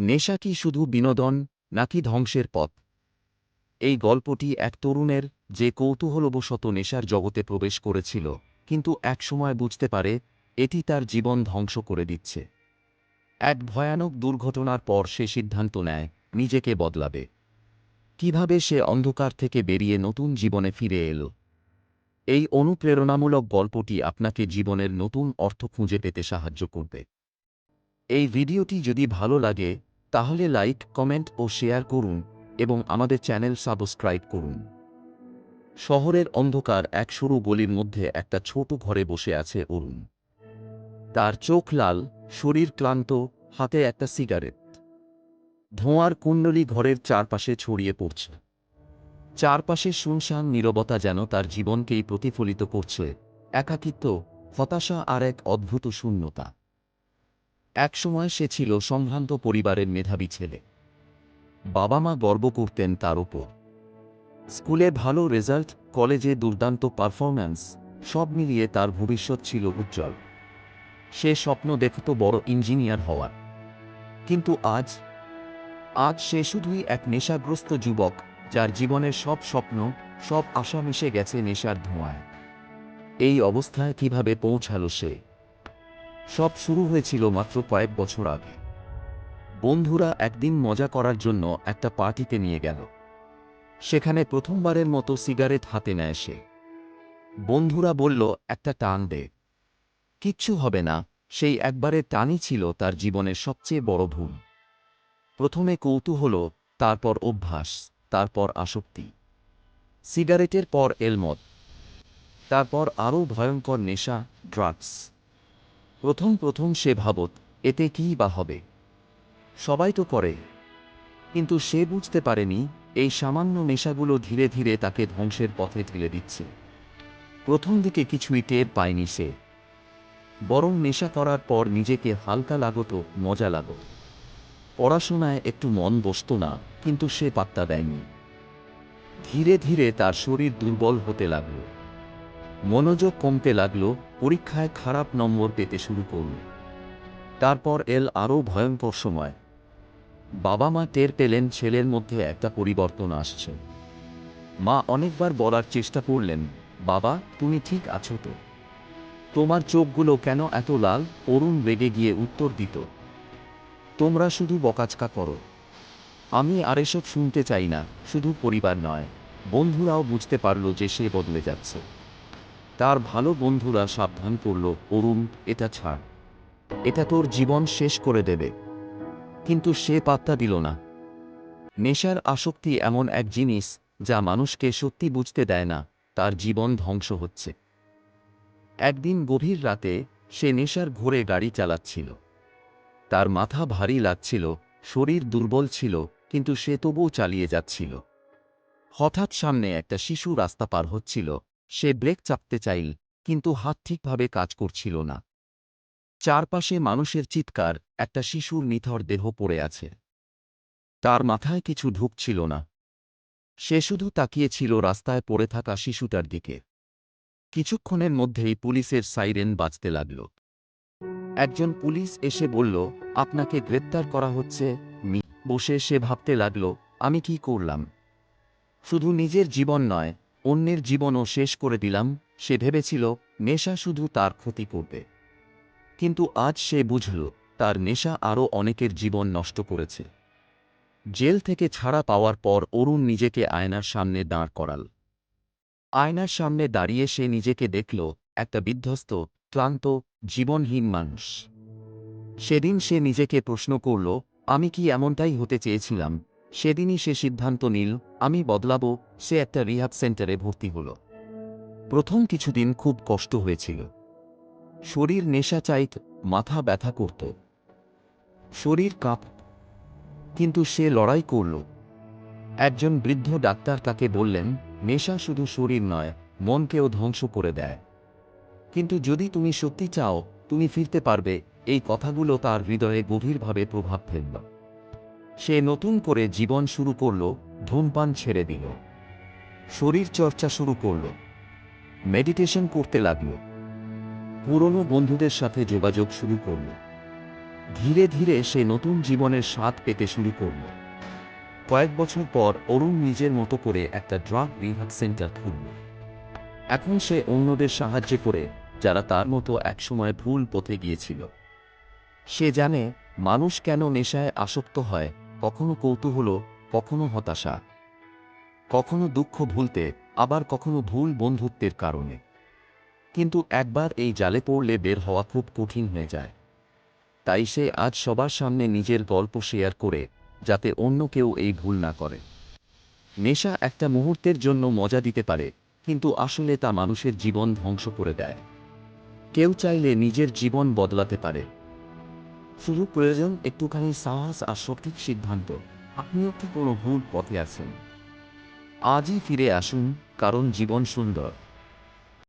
নেশা কি শুধু বিনোদন, নাকি ধ্বংসের পথ? এই গল্পটি এক তরুণের, যে কৌতূহলবশত নেশার জগতে প্রবেশ করেছিল, কিন্তু একসময় বুঝতে পারে, এটি তার জীবন ধ্বংস করে দিচ্ছে। এক ভয়ানক দুর্ঘটনার পর সে সিদ্ধান্ত নেয়, নিজেকে বদলাবে। কীভাবে সে অন্ধকার থেকে বেরিয়ে নতুন জীবনে ফিরে এলো? এই অনুপ্রেরণামূলক গল্পটি আপনাকে জীবনের নতুন অর্থ খুঁজে পেতে সাহায্য করবে। এই ভিডিওটি যদি ভালো লাগে তাহলে লাইক, কমেন্ট ও শেয়ার করুন এবং আমাদের চ্যানেল সাবস্ক্রাইব করুন। শহরের অন্ধকার এক সরু গলির মধ্যে একটা ছোট ঘরে বসে আছে অরুণ। তার চোখ লাল, শরীর ক্লান্ত, হাতে একটা সিগারেট। ধোঁয়ার কুণ্ডলী ঘরের চারপাশে ছড়িয়ে পড়ছে। চারপাশে শুনশান নীরবতা যেন তার জীবনকেই প্রতিফলিত করছে। একাকিত্ব, হতাশা আর এক অদ্ভুত শূন্যতা। একসময় সে ছিল সম্ভ্রান্ত পরিবারের মেধাবী ছেলে। বাবা মা গর্ব করতেন তার ওপর। স্কুলে ভালো রেজাল্ট, কলেজে দুর্দান্ত পারফরম্যান্স, সব মিলিয়ে তার ভবিষ্যৎ ছিল উজ্জ্বল। সে স্বপ্ন দেখত বড় ইঞ্জিনিয়ার হওয়ার। কিন্তু আজ আজ সে শুধুই এক নেশাগ্রস্ত যুবক, যার জীবনের সব স্বপ্ন, সব আশা মিশে গেছে নেশার ধোঁয়ায়। এই অবস্থায় কীভাবে পৌঁছালো সে? সব শুরু হয়েছিল মাত্র কয়েক বছর আগে। বন্ধুরা একদিন মজা করার জন্য একটা পার্টিতে নিয়ে গেল। সেখানে প্রথমবারের মতো সিগারেট হাতে নেয় সে। বন্ধুরা বলল, একটা টান দে। কিচ্ছু হবে না। সেই একবারে টানই ছিল তার জীবনের সবচেয়ে বড় ভুল। প্রথমে কৌতূহল তারপর অভ্যাস, তারপর আসক্তি। সিগারেটের পর এলমদ। তারপর আরও ভয়ঙ্কর নেশা, ড্রাগস। প্রথম প্রথম সে ভাবত, এতে কী বা হবে? সবাই তো করে। কিন্তু সে বুঝতে পারেনি, এই সামান্য নেশাগুলো ধীরে ধীরে তাকে ধ্বংসের পথে ঠেলে দিচ্ছে। প্রথম দিকে কিছুই টের পায়নি সে। বরং নেশা করার পর নিজেকে হালকা লাগতো, মজা লাগত। পড়াশোনায় একটু মন বসত না, কিন্তু সে পাত্তা দেয়নি। ধীরে ধীরে তার শরীর দুর্বল হতে লাগল। মনোযোগ কমতে লাগল, পরীক্ষায় খারাপ নম্বর পেতে শুরু করল। তারপর এল আরও ভয়ঙ্কর সময়। বাবা মা টের পেলেন ছেলের মধ্যে একটা পরিবর্তন আসছে। মা অনেকবার বলার চেষ্টা করলেন, বাবা, তুমি ঠিক আছো তো? তোমার চোখগুলো কেন এত লাল? অরুণ রেগে গিয়ে উত্তর দিত, তোমরা শুধু বকাচকা করো। আমি আর এসব শুনতে চাই না, শুধু পরিবার নয়। বন্ধুরাও বুঝতে পারল যে সে বদলে যাচ্ছে। তার ভালো বন্ধুরা সাবধান করল, অরুণ, এটা ছাড়। এটা তোর জীবন শেষ করে দেবে। কিন্তু সে পাত্তা দিল না। নেশার আসক্তি এমন এক জিনিস যা মানুষকে সত্যি বুঝতে দেয় না, তার জীবন ধ্বংস হচ্ছে। একদিন গভীর রাতে সে নেশার ঘোরে গাড়ি চালাচ্ছিল। তার মাথা ভারী লাগছিল, শরীর দুর্বল ছিল, কিন্তু সে তবুও চালিয়ে যাচ্ছিল। হঠাৎ সামনে একটা শিশু রাস্তা পার হচ্ছিল। সে ব্রেক চাপতে চাইল, কিন্তু হাত ঠিকভাবে কাজ করছিল না। চারপাশে মানুষের চিৎকার, একটা শিশুর নিথর দেহ পড়ে আছে। তার মাথায় কিছু ঢুকছিল না। সে শুধু তাকিয়েছিল রাস্তায় পড়ে থাকা শিশুটার দিকে। কিছুক্ষণের মধ্যেই পুলিশের সাইরেন বাজতে লাগল। একজন পুলিশ এসে বলল, আপনাকে গ্রেপ্তার করা হচ্ছে বসে সে ভাবতে লাগল, আমি কি করলাম? শুধু নিজের জীবন নয় অন্যের জীবনও শেষ করে দিলাম, সে ভেবেছিল নেশা শুধু তার ক্ষতি করবে। কিন্তু আজ সে বুঝল, তার নেশা আরও অনেকের জীবন নষ্ট করেছে। জেল থেকে ছাড়া পাওয়ার পর অরুণ নিজেকে আয়নার সামনে দাঁড় করাল। আয়নার সামনে দাঁড়িয়ে সে নিজেকে দেখল, একটা বিধ্বস্ত, ক্লান্ত, জীবনহীন মানুষ। সেদিন সে নিজেকে প্রশ্ন করল, আমি কি এমনটাই হতে চেয়েছিলাম? সেদিনই সে সিদ্ধান্ত নিল, আমি বদলাবো, সে একটা রিহাব সেন্টারে ভর্তি হল। প্রথম কিছুদিন খুব কষ্ট হয়েছিল। শরীর নেশা চাইত, মাথা ব্যথা করত। শরীর কাঁপ, কিন্তু সে লড়াই করল। একজন বৃদ্ধ ডাক্তার তাকে বললেন, নেশা শুধু শরীর নয়, মনকেও ধ্বংস করে দেয়। কিন্তু যদি তুমি সত্যি চাও, তুমি ফিরতে পারবে, এই কথাগুলো তার হৃদয়ে গভীরভাবে প্রভাব ফেলল। সে নতুন করে জীবন শুরু করল, ধূমপান ছেড়ে দিল। শরীর চর্চা শুরু করল। মেডিটেশন করতে লাগল। পুরনো বন্ধুদের সাথে যোগাযোগ শুরু করল। ধীরে ধীরে সে নতুন জীবনের স্বাদ পেতে শুরু করল। কয়েক বছর পর অরুণ নিজের মতো করে একটা ড্রাগ রিহাব সেন্টার খুলল। এখন সে অন্যদের সাহায্য করে, যারা তার মতো একসময় ভুল পথে গিয়েছিল। সে জানে, মানুষ কেন নেশায় আসক্ত হয় কখনো কৌতূহল, কখনো হতাশা, কখনো দুঃখ ভুলতে, আবার কখনো ভুল বন্ধুত্বের কারণে। কিন্তু একবার এই জালে পড়লে বের হওয়া খুব কঠিন হয়ে যায়। তাই সে আজ সবার সামনে নিজের গল্প শেয়ার করে, যাতে অন্য কেউ এই ভুল না করে। নেশা একটা মুহূর্তের জন্য মজা দিতে পারে, কিন্তু আসলে তা মানুষের জীবন ধ্বংস করে দেয়। কেউ চাইলে নিজের জীবন বদলাতে পারে। শুধু প্রয়োজন একটুখানি সাহস আর সঠিক সিদ্ধান্ত। আপনিও কি কোনো ভুল পথে আছেন? আজই ফিরে আসুন, কারণ জীবন সুন্দর।